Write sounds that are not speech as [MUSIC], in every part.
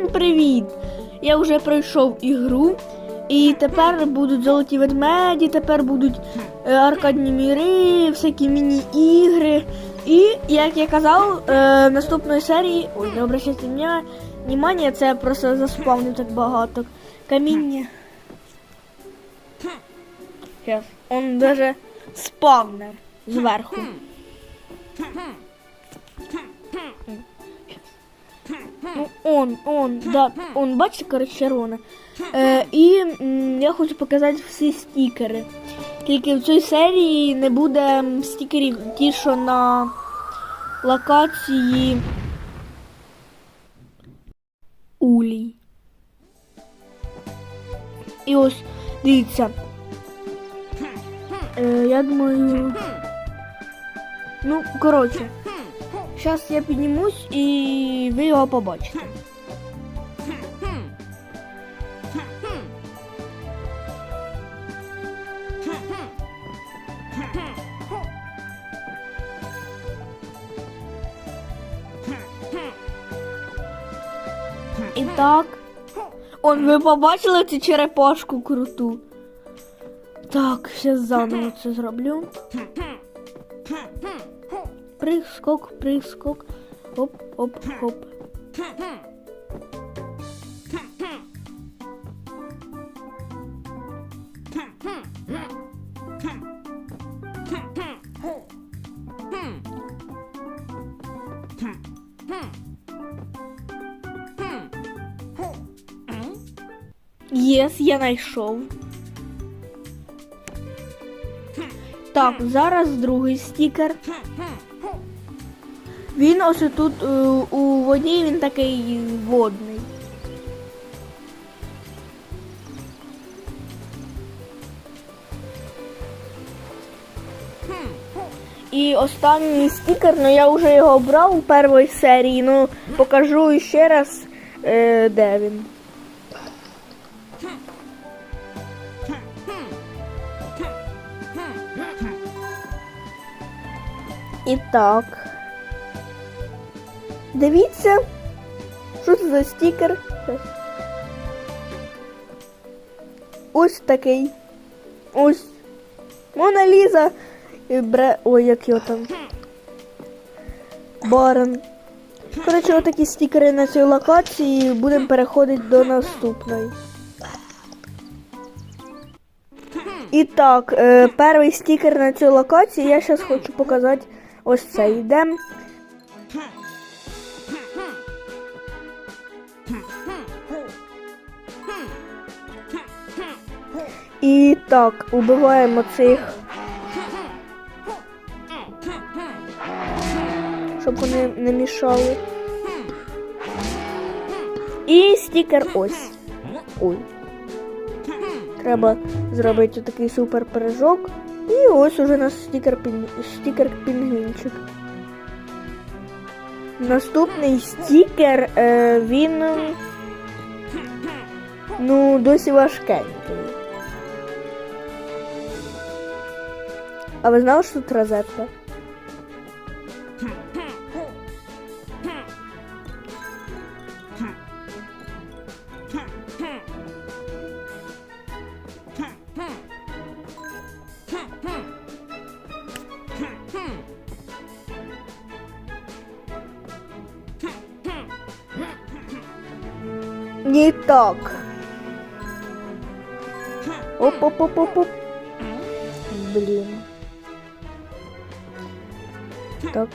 Всім привіт! Я вже пройшов ігру, і тепер будуть золоті ведмеді, тепер будуть е, аркадні міри, всякі міні-ігри. І, як я казав, е, наступної серії. Ой, не обращайте мене внимання, це просто заспавнив так багато. Каміння. Сейчас. Он даже спавнер зверху. Ну, он, он, да, он, бачите, коротше, червоне. Е, і м, я хочу показати всі стікери. Тільки в цій серії не буде стікерів ті, що на локації Улій. І ось, дивіться. Е, я думаю. Ну, коротше. Зараз я піднімусь і ви його побачите. І так. Он, ви побачили цю черепашку круту? Так, зараз заново це зроблю. Прыг-скок, прыг-скок. Оп, оп, оп. Єс, я знайшов. Так, зараз другий стікер. Він ось тут е, у воді він такий водний. І останній стікер, ну я вже його брав у першій серії, ну покажу ще раз, е, де він. І так. Дивіться, що це за стікер. Ось такий. Ось. Мона Ліза. І бре... Ой, як його там. Барон. Коротше, отакі стікери на цій локації. Будемо переходити до наступної. І так, е, перший стікер на цій локації я зараз хочу показати ось цей. Йдемо. І так, убиваємо цих. Щоб вони не мішали. І стікер ось. Ой. Треба зробити такий супер прыжок. І ось уже у нас стікер, пін... пінгвінчик. Наступний стікер, е, він ну, досі важкенький. А ви знали, що тут розетка? Не так. Оп-оп-оп-оп-оп. Блін. Так.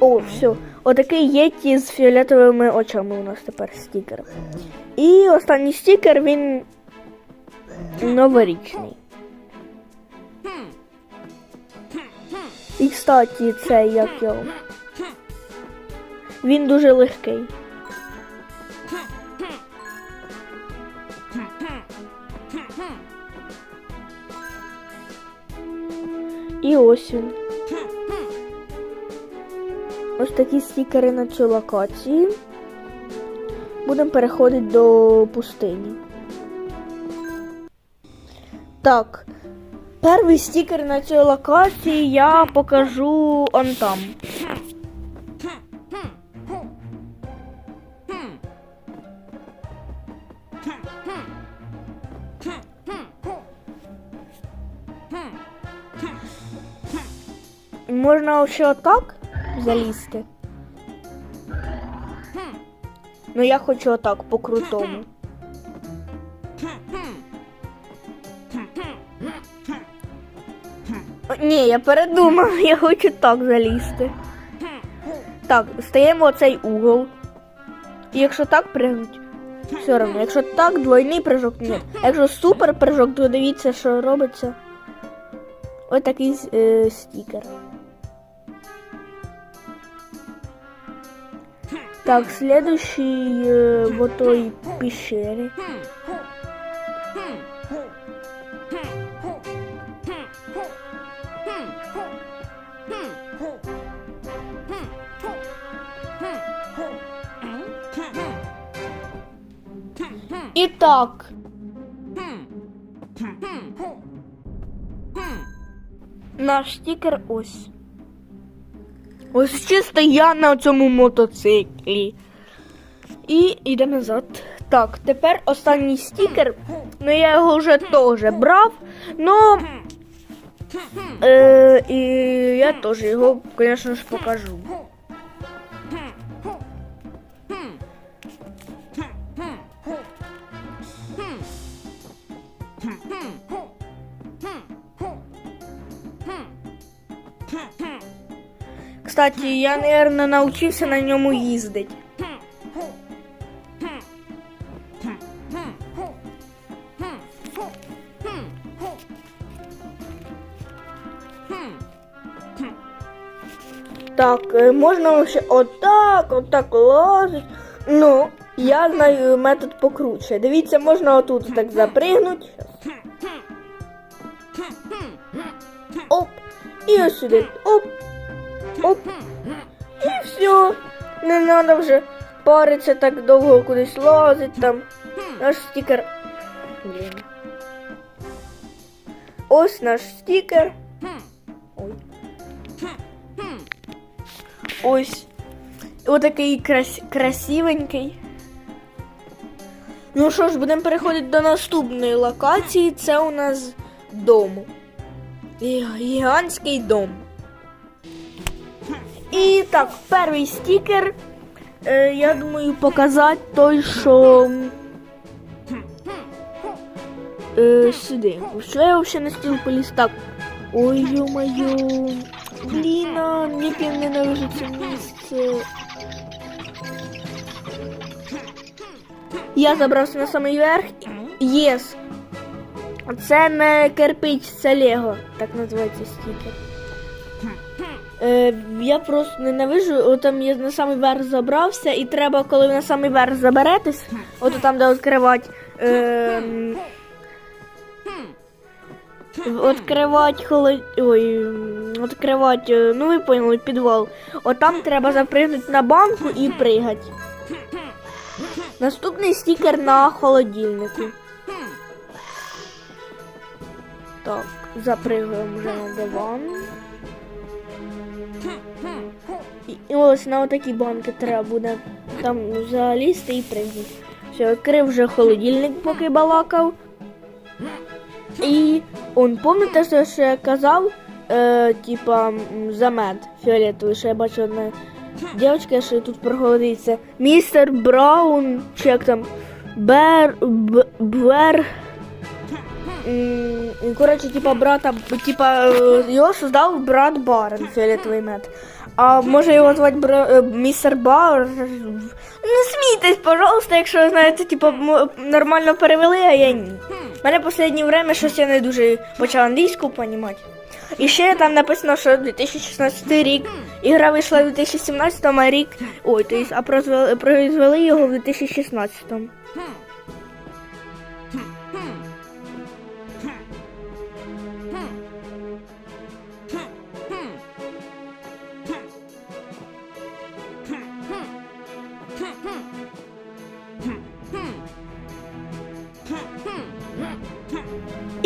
О, все. Отакий єті з фіолетовими очами у нас тепер стікер. І останній стікер, він новорічний. І, кстати, це як його. Він дуже легкий. І ось він. Ось такі стікери на цю локацію. Будемо переходити до пустині. Так. Перший стікер на цій локації я покажу он там. Можна ще отак? Залізти. Ну я хочу отак по-крутому. О, Ні, я передумав, [LAUGHS] я хочу так залізти. Так, стаємо оцей угол. І якщо так пригнуть, все одно. Якщо так, двойний прыжок ні. Якщо супер прыжок, то дивіться, що робиться. Ось такий е, стікер. Так, следующий е, в той пещері. І так. Наш стікер ось. Ось чисто я на цьому мотоциклі. І йдемо назад. Так, тепер останній стікер. Ну я його вже теж брав. Ну е, і я теж його, звісно ж, покажу. Кстати, я, наверное, научився на ньому їздити. Так, е, можна ще отак, отак лазить. Ну, я знаю метод покруче. Дивіться, можна отут так запригнути. Оп. І ось сюди. Оп. Оп. І все. Не треба вже паритися так довго кудись лазить там. Наш стікер. Ось наш стікер. Ой. Ось. Отакий крас... красивенький. Ну що ж, будемо переходити до наступної локації. Це у нас дом. Гігантський дом. І так, перший стікер. Е, я думаю, показати той, що. Е, сюди. Що я взагалі на стіл поліз? Так. Ой, ё-моё. Блін, як я ненавижу це місце. Я забрався на самий верх. Єс. Це не кирпич, це Лего. Так називається стікер. Е, я просто ненавижу, там я на самий верх забрався, і треба, коли ви на самий верх заберетесь, от там, де відкривати. Е, Відкривати холод... Ой, відкривати, е, ну ви поняли, підвал. От там треба запригнути на банку і пригати. Наступний стікер на холодильнику. Так, запригуємо вже на диван. І, ось на отакі банки треба буде там залізти і пригнути. Все, відкрив вже холодильник, поки балакав. І он, пам'ятаєте, що я казав, е, типа за мед фіолетовий, що я бачу одна дівчинка, що тут проходиться. Містер Браун, чи як там, Бер, Б, Бер, Коротше, типа брата, типа е, його создав брат Барен, фіолетовий мед. А може його звати бра, е, містер Бар. Не смійтесь, пожалуйста, якщо знаєте, типа м- нормально перевели, а я ні. У мене останнє время щось я не дуже почала англійську понімати. І ще там написано, що 2016 рік. Ігра вийшла в 2017, а рік. Ой, то есть, а прозвели, произвели його в 2016.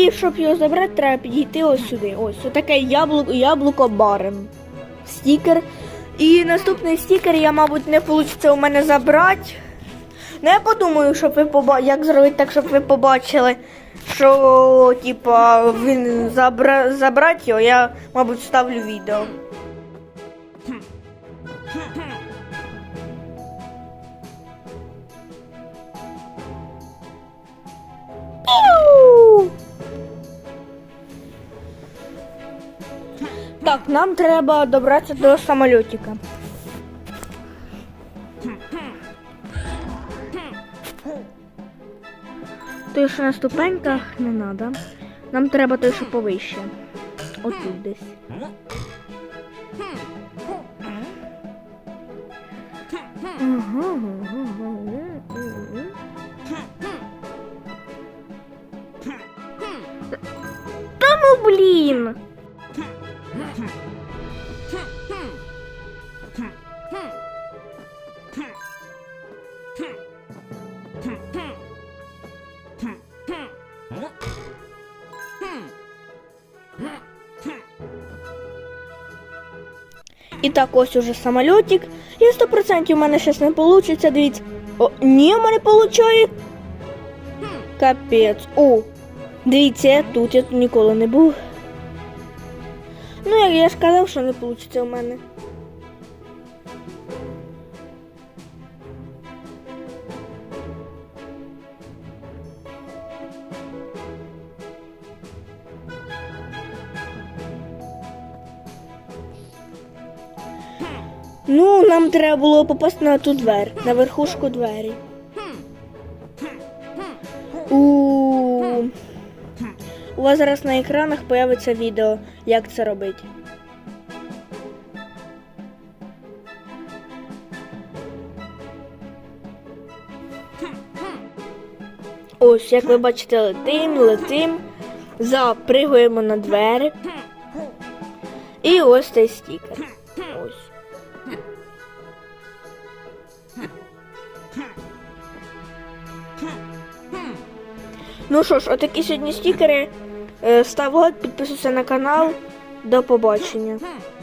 І щоб його забрати, треба підійти ось сюди. Ось отаке яблуко, яблуко барем. Стікер. І наступний стікер я, мабуть, не вийде у мене забрати. Ну, я подумаю, щоб ви поба... як зробити так, щоб ви побачили, що типа він забра... забрати його, я, мабуть, ставлю відео. Так, нам треба добратися до самольотика. Той, що на ступеньках, не треба. Нам треба той, що повище. Отут десь. Та ну блін! І так ось уже самольотик. І 100% у мене щось не вийде. Дивіться. О, ні, у мене виходить. Капець. О, дивіться, тут, я ніколи не був. Ну, як я ж казав, що не вийде у мене. Ну, нам треба було попасти на ту двері, на верхушку двері. У... У вас зараз на екранах появиться відео, як це робити. Ось, як ви бачите, летим, летим, запригуємо на двері. І ось цей стікер. Ось. Ну що ж, отакі сьогодні стікери. Е, Став лайк, підписуйся на канал. До побачення.